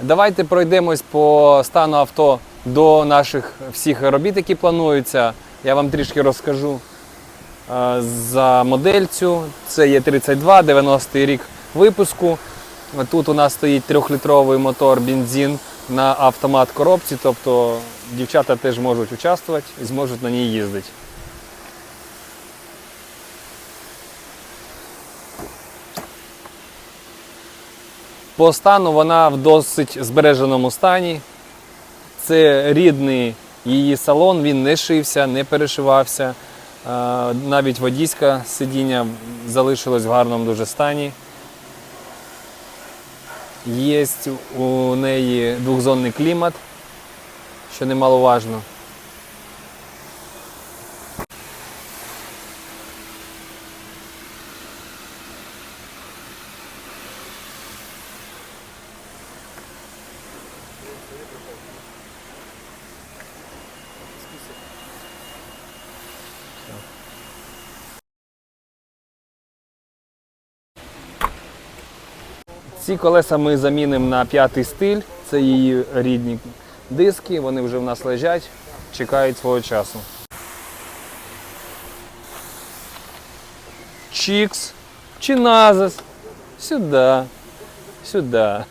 Давайте пройдемось по стану авто до наших всіх робіт, які плануються. Я вам трішки розкажу е, за модель цю. Це є 32, 90 рік випуску. Тут у нас стоїть трьохлітровий мотор бензин на автомат коробці, тобто дівчата теж можуть участвувати і зможуть на ній їздити. По стану вона в досить збереженому стані. Це рідний її салон, він не шився, не перешивався. Е, Навіть водійське сидіння залишилось в гарному дуже стані. Є у неї двохзонний клімат, що немаловажно. Ці колеса ми замінимо на п'ятий стиль. Це її рідні диски. Вони вже в нас лежать, чекають свого часу. Чікс. Чиназис. Сюди. Сюди.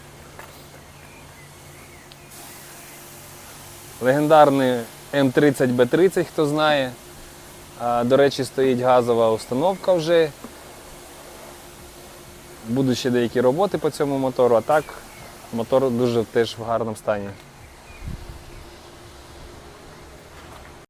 Легендарний М30Б30, хто знає. До речі, стоїть газова установка вже. Будуть ще деякі роботи по цьому мотору, а так мотор дуже теж в гарному стані.